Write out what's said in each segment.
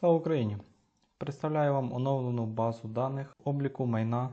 Слава Україні! Представляю вам оновлену базу даних обліку майна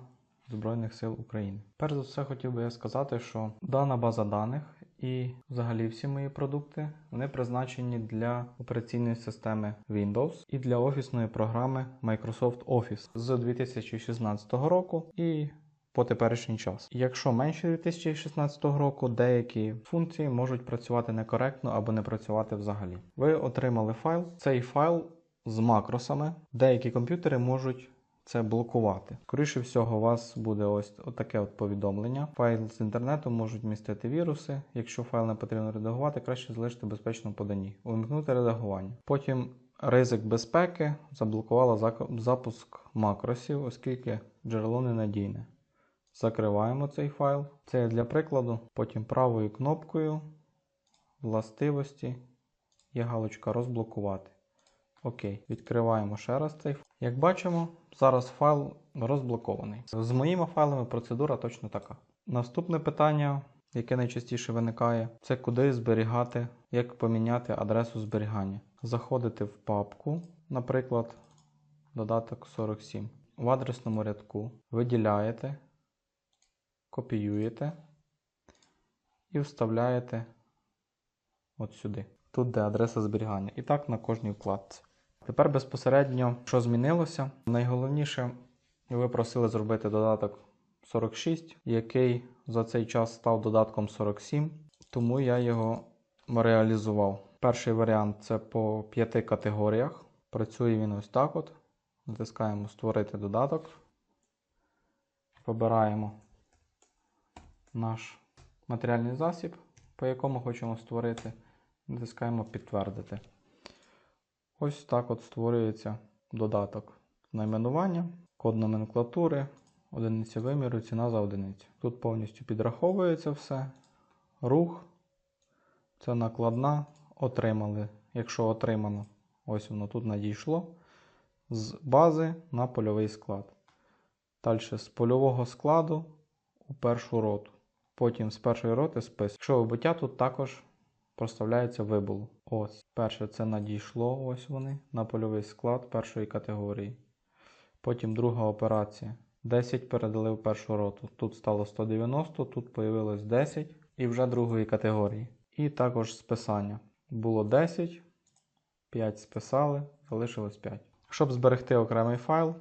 Збройних сил України. Перш за все хотів би я сказати, що дана база даних і взагалі всі мої продукти вони призначені для операційної системи Windows і для офісної програми Microsoft Office з 2016 року і по теперішній час. Якщо менше 2016 року, деякі функції можуть працювати некоректно або не працювати взагалі. Ви отримали файл. Цей файл з макросами. Деякі комп'ютери можуть це блокувати. Скоріше всього, у вас буде ось таке от повідомлення. Файл з інтернету можуть містити віруси. Якщо файл не потрібно редагувати, краще залишити безпечному поданні. Увімкнути редагування. Потім ризик безпеки заблокувала запуск макросів, оскільки джерело ненадійне. Закриваємо цей файл. Це для прикладу. Потім правою кнопкою властивості є галочка розблокувати. Окей, відкриваємо ще раз цей файл. Як бачимо, зараз файл розблокований. З моїми файлами процедура точно така. Наступне питання, яке найчастіше виникає, це куди зберігати, як поміняти адресу зберігання. Заходите в папку, наприклад, додаток 47. В адресному рядку виділяєте, копіюєте і вставляєте от сюди. Тут де адреса зберігання. І так на кожній вкладці. Тепер безпосередньо, що змінилося, найголовніше, ви просили зробити додаток 46, який за цей час став додатком 47, тому я його реалізував. Перший варіант це по п'яти категоріях. Працює він ось так от. Натискаємо Створити додаток. Вибираємо наш матеріальний засіб, по якому хочемо створити. Натискаємо Підтвердити. Ось так от створюється додаток найменування, код номенклатури, одиниця виміру, ціна за одиницю. Тут повністю підраховується все. Рух. Це накладна. Отримали. Якщо отримано, ось воно тут надійшло. З бази на польовий склад. Далі з польового складу у першу роту. Потім з першої роти спис. Якщо вибиття, тут також проставляється вибуло. Ось. Перше це надійшло, ось вони, на польовий склад першої категорії. Потім друга операція. 10 передали в першу роту. Тут стало 190, тут появилось 10 і вже другої категорії. І також списання. Було 10, 5 списали, залишилось 5. Щоб зберегти окремий файл,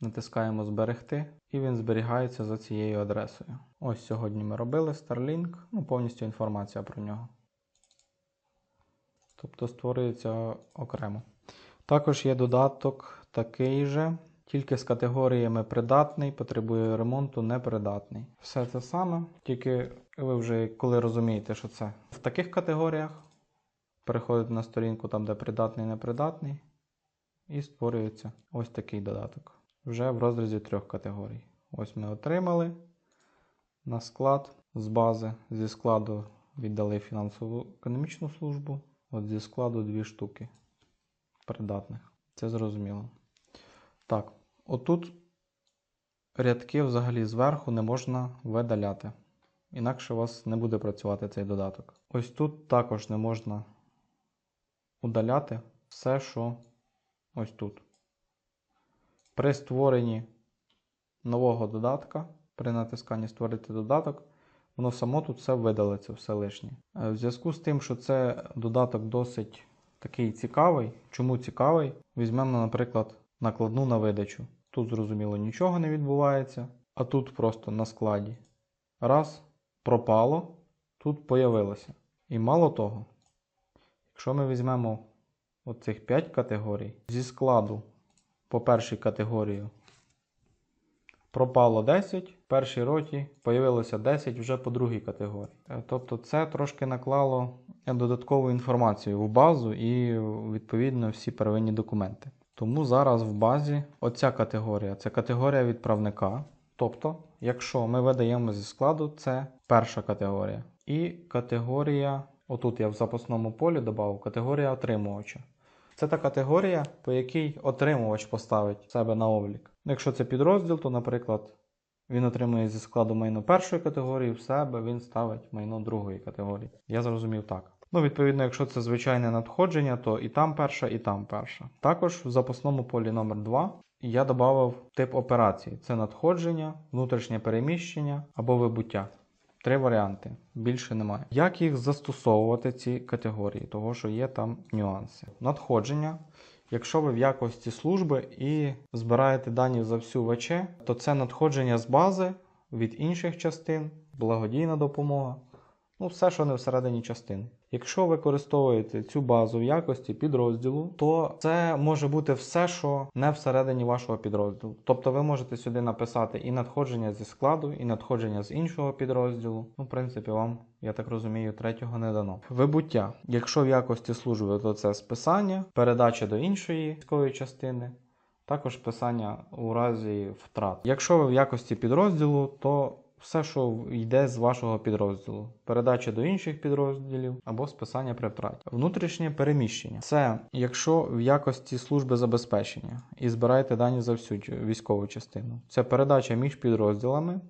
натискаємо Зберегти, і він зберігається за цією адресою. Ось сьогодні ми робили Starlink, ну повністю інформація про нього. Тобто створюється окремо. Також є додаток такий же, тільки з категоріями придатний, потребує ремонту, непридатний. Все це саме, тільки ви вже коли розумієте, що це в таких категоріях, переходите на сторінку там, де придатний, непридатний, і створюється ось такий додаток. Вже в розрізі трьох категорій. Ось ми отримали на склад з бази. Зі складу віддали фінансову економічну службу. От зі складу дві штуки придатних. Це зрозуміло. Так, отут рядки взагалі зверху не можна видаляти. Інакше у вас не буде працювати цей додаток. Ось тут також не можна удаляти все, що ось тут. При створенні нового додатка, при натисканні Створити додаток, воно само тут все видалиться, все лишнє. Е, В зв'язку з тим, що це додаток досить такий цікавий. Чому цікавий? Візьмемо, наприклад, накладну на видачу. Тут, зрозуміло, нічого не відбувається, а тут просто на складі. Раз, пропало, тут появилося. І мало того, якщо ми візьмемо оцих 5 категорій, зі складу по першій категорії пропало 10, в першій роті появилося 10 вже по другій категорії. Е, Тобто це трошки наклало додаткову інформацію в базу і відповідно всі первинні документи. Тому зараз в базі оця категорія це категорія відправника. Тобто, якщо ми видаємо зі складу, це перша категорія. І категорія, отут я в запасному полі додав категорія отримувача. Це та категорія, по якій отримувач поставить себе на облік. Якщо це підрозділ, то, наприклад, він отримує зі складу майно першої категорії, в себе він ставить майно другої категорії. Я зрозумів так. Ну, відповідно, якщо це звичайне надходження, то і там перша, і там перша. Також в запасному полі номер 2 я додав тип операції: це надходження, внутрішнє переміщення або вибуття. Три варіанти, більше немає. Як їх застосовувати, ці категорії, того що є там нюанси. Надходження. Якщо ви в якості служби і збираєте дані за всю ВЧ, то це надходження з бази від інших частин, благодійна допомога, ну все, що не всередині частини. Якщо використовуєте цю базу в якості підрозділу, то це може бути все, що не всередині вашого підрозділу. Тобто ви можете сюди написати і надходження зі складу, і надходження з іншого підрозділу. Ну, в принципі, вам, я так розумію, третього не дано. Вибуття. Якщо в якості служби, то це списання, передача до іншої військової частини. Також писання у разі втрат. Якщо ви в якості підрозділу, то все, що йде з вашого підрозділу, передача до інших підрозділів або списання при втраті. Внутрішнє переміщення це якщо в якості служби забезпечення і збираєте дані за всю військову частину. Це передача між підрозділами.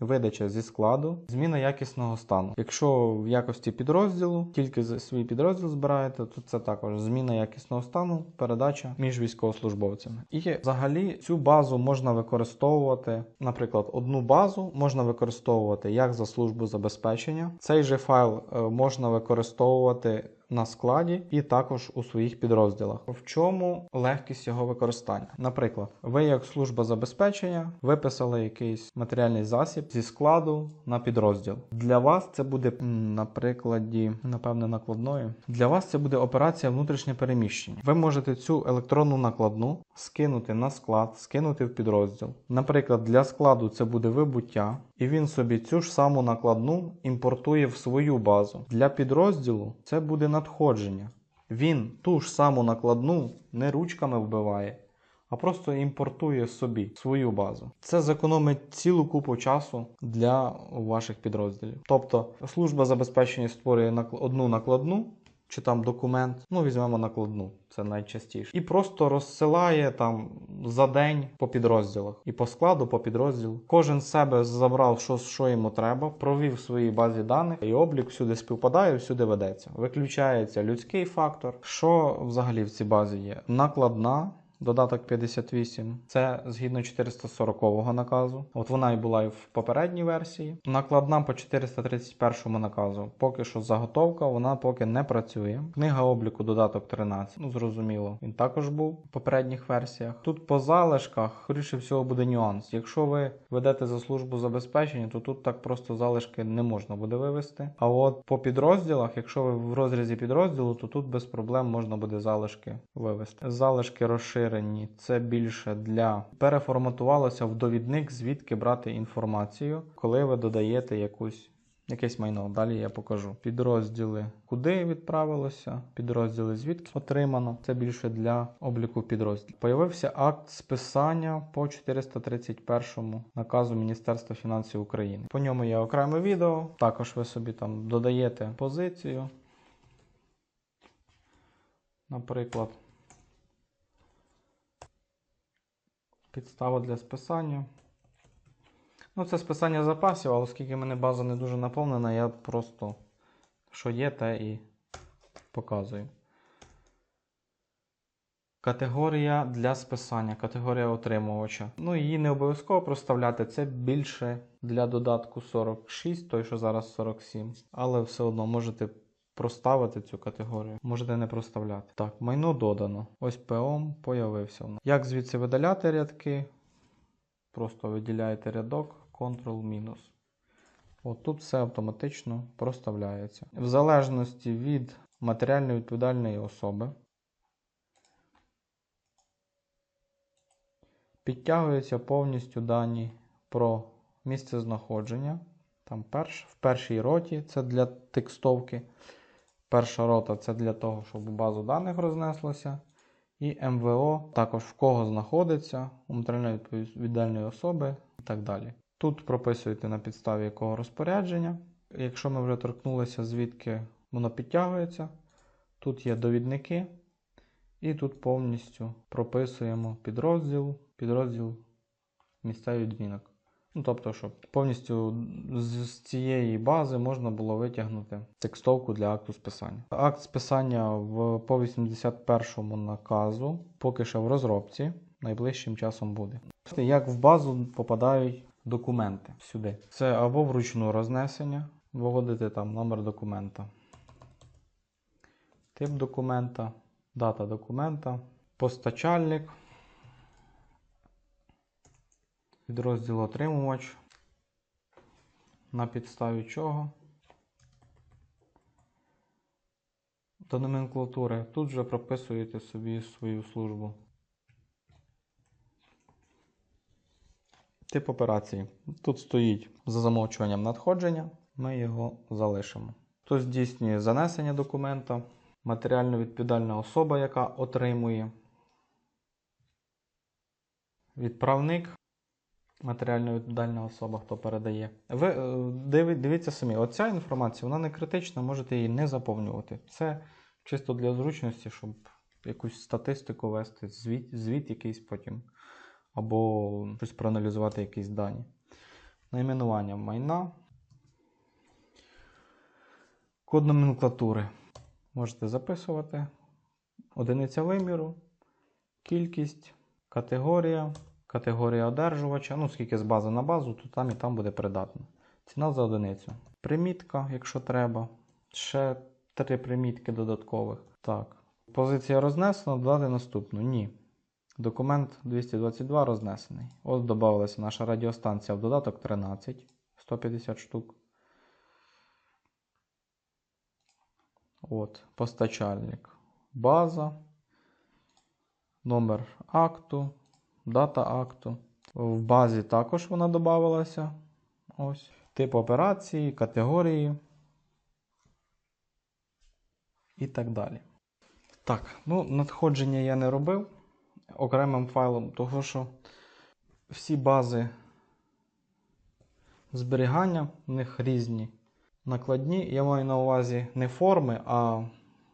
Видача зі складу, зміна якісного стану. Якщо в якості підрозділу тільки за свій підрозділ збираєте, то це також зміна якісного стану, передача між військовослужбовцями. І взагалі цю базу можна використовувати, наприклад, одну базу можна використовувати як за службу забезпечення. Цей же файл е, можна використовувати на складі і також у своїх підрозділах. В чому легкість його використання? Наприклад, ви як служба забезпечення виписали якийсь матеріальний засіб зі складу на підрозділ. Для вас це буде на прикладі, напевне, накладної. Для вас це буде операція внутрішнє переміщення. Ви можете цю електронну накладну скинути на склад, скинути в підрозділ. Наприклад, для складу це буде вибуття, і він собі цю ж саму накладну імпортує в свою базу. Для підрозділу це буде надходження. Він ту ж саму накладну не ручками вбиває, а просто імпортує собі свою базу. Це зекономить цілу купу часу для ваших підрозділів. Тобто служба забезпечення створює одну накладну. Чи там документ, ну візьмемо накладну, це найчастіше. І просто розсилає там за день по підрозділах і по складу, по підрозділу. Кожен з себе забрав, що, що йому треба, провів в своїй базі даних, і облік всюди співпадає, всюди ведеться. Виключається людський фактор. Що взагалі в цій базі є? Накладна. Додаток 58 це згідно 440-го наказу. От вона і була і в попередній версії. Накладна по 431 наказу. Поки що заготовка, вона поки не працює. Книга обліку додаток 13. Ну зрозуміло, він також був в попередніх версіях. Тут по залишках, скоріше всього, буде нюанс. Якщо ви ведете за службу забезпечення, то тут так просто залишки не можна буде вивести. А от по підрозділах, якщо ви в розрізі підрозділу, то тут без проблем можна буде залишки вивести. Залишки розширені, це більше для переформатувалося в довідник, звідки брати інформацію, коли ви додаєте якусь. Якесь майно, далі я покажу. Підрозділи, куди відправилося, підрозділи звідки отримано. Це більше для обліку підрозділів. Появився акт списання по 431 наказу Міністерства фінансів України. По ньому є окреме відео. Також ви собі там додаєте позицію. Наприклад, підстава для списання. Ну, це списання запасів, а оскільки в мене база не дуже наповнена, я просто що є, те і показую. Категорія для списання, категорія отримувача. Ну, її не обов'язково проставляти, це більше для додатку 46, той, що зараз 47. Але все одно можете проставити цю категорію, можете не проставляти. Так, майно додано. Ось ПОМ появився. Як звідси видаляти рядки? Просто виділяєте рядок, Ctrl-. От тут все автоматично проставляється. В залежності від матеріально відповідальної особи підтягуються повністю дані про місце знаходження. Там перш, в першій роті це для текстовки. Перша рота це для того, щоб у базу даних рознеслося. І МВО також в кого знаходиться, у матеріально відповідальної особи і так далі. Тут прописуєте на підставі якого розпорядження. Якщо ми вже торкнулися, звідки воно підтягується, тут є довідники, і тут повністю прописуємо підрозділ, підрозділ місцевий дзвінок. Ну, тобто, щоб повністю з цієї бази можна було витягнути текстовку для акту списання. Акт списання в по 81-му наказу поки що в розробці, найближчим часом буде. Як в базу попадають документи сюди. Це або вручну рознесення, виводити там номер документа, тип документа, дата документа, постачальник. Підрозділ отримувач. На підставі чого? До номенклатури. Тут вже прописуєте собі свою службу. Тип операції. Тут стоїть за замовчуванням надходження. Ми його залишимо. Тут здійснює занесення документа, матеріально відповідальна особа, яка отримує. Відправник матеріально відповідальна особа, хто передає. Ви е, дивіться самі, оця інформація вона не критична, можете її не заповнювати. Це чисто для зручності, щоб якусь статистику вести, звіт, звіт якийсь потім, або щось проаналізувати якісь дані. Найменування майна. Код номенклатури. Можете записувати. Одиниця виміру, кількість, категорія, категорія одержувача. Ну, скільки з бази на базу, то там і там буде придатно. Ціна за одиницю. Примітка, якщо треба. Ще три примітки додаткових. Так. Позиція рознесена, додати наступну. Ні. Документ 222 рознесений. От додавалася наша радіостанція в додаток 13, 150 штук. От, постачальник. База. Номер акту. Дата акту. В базі також вона додавалася. Ось. Тип операції, категорії. І так далі. Так, ну, надходження я не робив окремим файлом, того що всі бази зберігання, в них різні накладні. Я маю на увазі не форми, а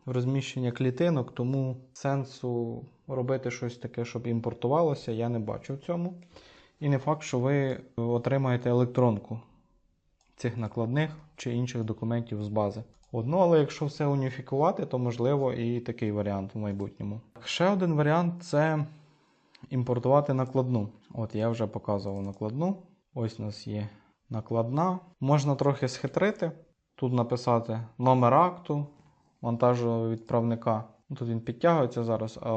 розміщення клітинок, тому сенсу робити щось таке, щоб імпортувалося, я не бачу в цьому. І не факт, що ви отримаєте електронку цих накладних чи інших документів з бази. Одно, але якщо все уніфікувати, то можливо і такий варіант в майбутньому. Ще один варіант це імпортувати накладну. От я вже показував накладну. Ось у нас є накладна. Можна трохи схитрити. Тут написати номер акту вантажу відправника. Ну, Тут він підтягується зараз, а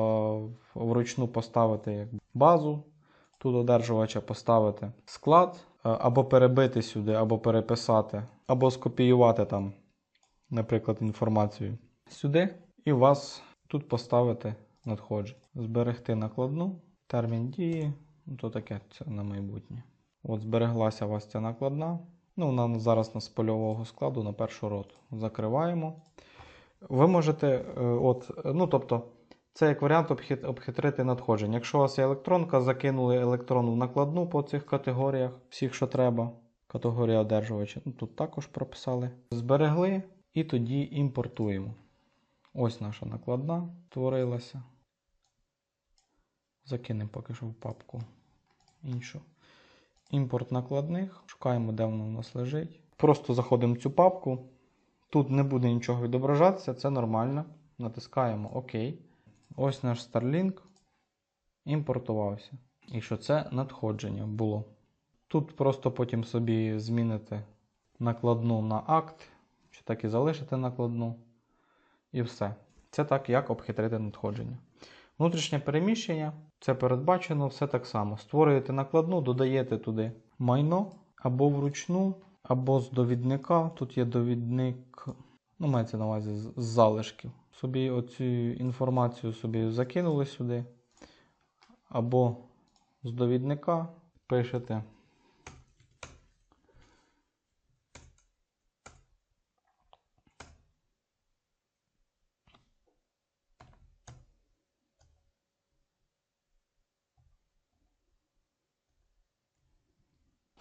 вручну поставити базу. Тут одержувача поставити склад, е, або перебити сюди, або переписати, або скопіювати там, наприклад, інформацію сюди. І у вас тут поставити надходження. Зберегти накладну, термін дії, ну то таке це на майбутнє. От збереглася у вас ця накладна. Ну, вона зараз на з польового складу на першу роту. Закриваємо. Ви можете, е, от, ну тобто, це як варіант обхит- обхитрити надходження. Якщо у вас є електронка, закинули електронну в накладну по цих категоріях, всіх, що треба. Категорія одержувача. Ну, тут також прописали. Зберегли і тоді імпортуємо. Ось наша накладна створилася. Закинемо поки що в папку іншу. Імпорт накладних. Шукаємо, де воно у нас лежить. Просто заходимо в цю папку. Тут не буде нічого відображатися, це нормально. Натискаємо ОК. Ось наш Starlink імпортувався. І що це надходження було. Тут просто потім собі зміните накладну на акт, чи так і залишите накладну. І все. Це так, як обхитрити надходження. Внутрішнє переміщення це передбачено все так само. Створюєте накладну, додаєте туди майно або вручну, або з довідника. Тут є довідник, ну, мається на увазі з залишків. Собі оцю інформацію собі закинули сюди. Або з довідника пишете.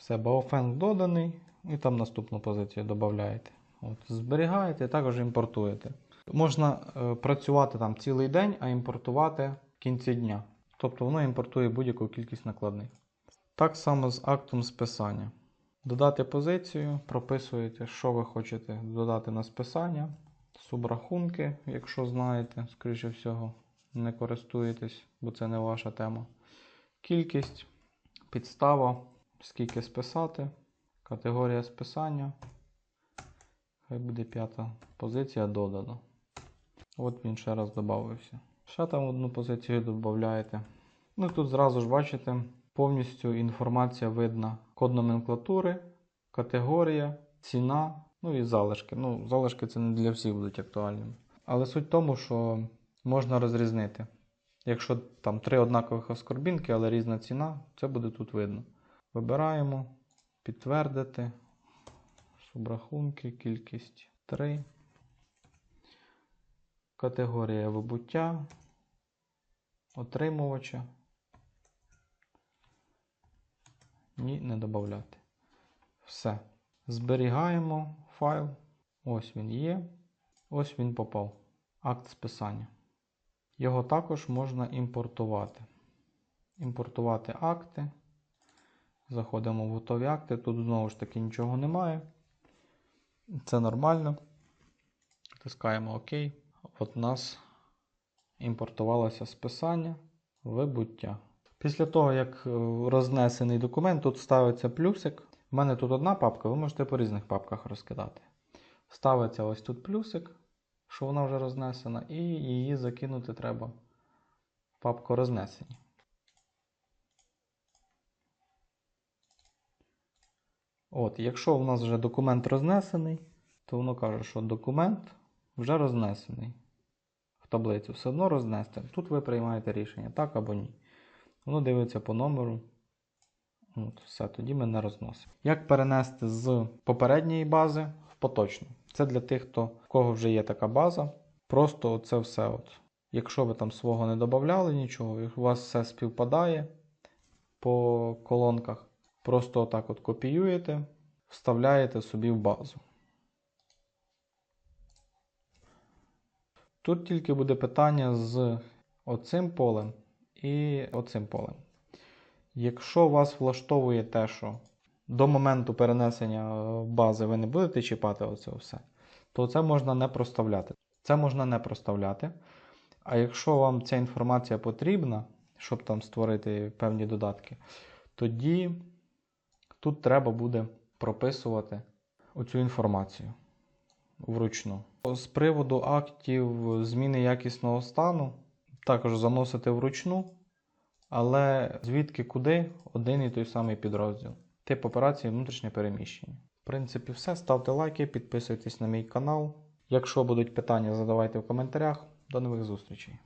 Все, Baofeng доданий, і там наступну позицію додаєте. От, зберігаєте, також імпортуєте. Можна е, працювати там цілий день, а імпортувати в кінці дня. Тобто воно імпортує будь-яку кількість накладних. Так само з актом списання. Додати позицію, прописуєте, що ви хочете додати на списання, субрахунки, якщо знаєте, скоріше всього, не користуєтесь, бо це не ваша тема. Кількість, підстава, скільки списати, категорія списання. Хай буде п'ята позиція додано. От він ще раз додався. Ще там одну позицію додаєте. Ну і тут зразу ж бачите, повністю інформація видна. Код номенклатури, категорія, ціна, ну і залишки. Ну, залишки це не для всіх будуть актуальними. Але суть в тому, що можна розрізнити. Якщо там три однакових аскорбінки, але різна ціна, це буде тут видно. Вибираємо, підтвердити, субрахунки, кількість 3. Категорія вибуття, отримувача. Ні, не додати. Все. Зберігаємо файл. Ось він є. Ось він попав. Акт списання. Його також можна імпортувати. Імпортувати акти. Заходимо в готові акти. Тут знову ж таки нічого немає. Це нормально. Тискаємо ОК. От у нас імпортувалося списання, вибуття. Після того, як е, рознесений документ, тут ставиться плюсик. У мене тут одна папка, ви можете по різних папках розкидати. Ставиться ось тут плюсик, що вона вже рознесена, і її закинути треба в папку рознесені. От, якщо у нас вже документ рознесений, то воно каже, що документ вже рознесений в таблицю. Все одно рознести. Тут ви приймаєте рішення, так або ні. Воно дивиться по номеру. От, Все, тоді ми не розносимо. Як перенести з попередньої бази в поточну? Це для тих, хто, в кого вже є така база. Просто це все. От. Якщо ви там свого не додавали нічого, у вас все співпадає по колонках, просто отак от копіюєте, вставляєте собі в базу. Тут тільки буде питання з оцим полем і оцим полем. Якщо вас влаштовує те, що до моменту перенесення бази ви не будете чіпати оце все, то це можна не проставляти. Це можна не проставляти. А якщо вам ця інформація потрібна, щоб там створити певні додатки, тоді тут треба буде прописувати оцю інформацію вручну. З приводу актів зміни якісного стану, також заносити вручну, але звідки куди один і той самий підрозділ. Тип операції внутрішнє переміщення. В принципі, все. Ставте лайки, підписуйтесь на мій канал. Якщо будуть питання, задавайте в коментарях. До нових зустрічей!